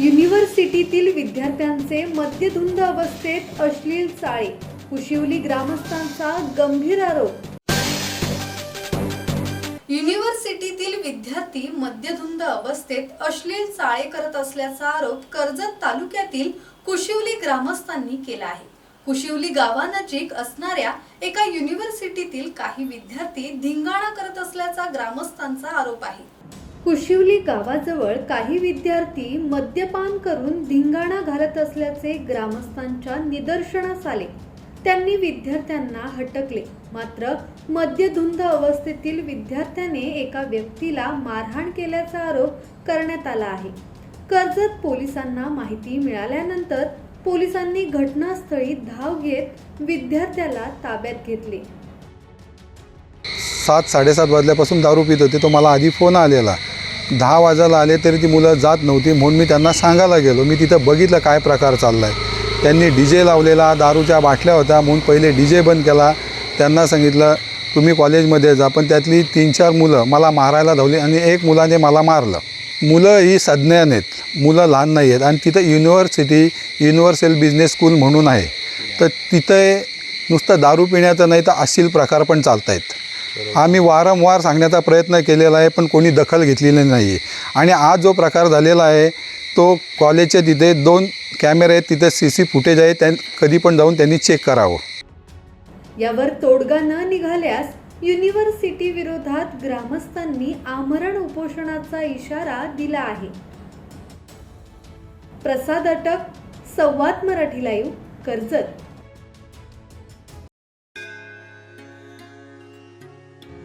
युनिव्हर्सिटीतील विद्यार्थ्यांचे मद्यधुंद अवस्थेत अश्लील चाळे कुशिवली ग्रामस्थांचा गंभीर आरोप. युनिव्हर्सिटीतील विद्यार्थी मद्यधुंद अवस्थेत अश्लील चाळे करत असल्याचा आरोप कर्जत तालुक्यातील कुशिवली ग्रामस्थांनी केला आहे. कुशिवली गावानजीक असणाऱ्या एका युनिव्हर्सिटीतील काही विद्यार्थी धिंगाणा करत असल्याचा ग्रामस्थांचा आरोप आहे. कुशिवली गावाजवळ काही विद्यार्थी मद्यपान करून धिंगाणा घालत असल्याचे ग्रामस्थांच्या निदर्शनास आले. त्यांनी विद्यार्थ्यांना हटकले. मात्र मद्यधुंद अवस्थेतील विद्यार्थ्याने एका व्यक्तीला मारहाण केल्याचा आरोप करण्यात आला आहे. कर्जत पोलिसांना माहिती मिळाल्यानंतर पोलिसांनी घटनास्थळी धाव घेत विद्यार्थ्याला ताब्यात घेतले. सात साडेसात वाजल्यापासून दारू पित होते तो मला आधी फोन आलेला. दहा वाजायला आले तरी ती मुलं जात नव्हती म्हणून मी त्यांना सांगायला गेलो. मी तिथं बघितलं काय प्रकार चालला आहे त्यांनी डी जे लावलेला दारूच्या बाटल्या होत्या म्हणून पहिले डी जे बंद केला. त्यांना सांगितलं तुम्ही कॉलेजमध्ये जा. पण त्यातली तीन चार मुलं मला मारायला धावली आणि एक मुलाने मला मारलं. मुलं ही सज्ञान आहेत मुलं लहान नाही आहेत आणि तिथं युनिव्हर्सिटी युनिव्हर्सल बिझनेस स्कूल म्हणून आहे. तर तिथे नुसतं दारू पिण्याचं नाही तर अश्लील प्रकार पण चालत आहेत आम्ही वारंवार सांगण्याचा प्रयत्न केलेला आहे पण कोणी दखल घेतलेली नाही आहे आणि आज जो प्रकार झालेला आहे तो कॉलेजच्या तिथे दोन कॅमेरे आहेत तिथे सी सी फुटेज आहे त्या कधी पण जाऊन त्यांनी चेक करावं. यावर तोडगा न निघाल्यास युनिव्हर्सिटी विरोधात ग्रामस्थांनी आमरण उपोषणाचा इशारा दिला आहे. प्रसाद अटक संवाद मराठी लाईव्ह कर्जत.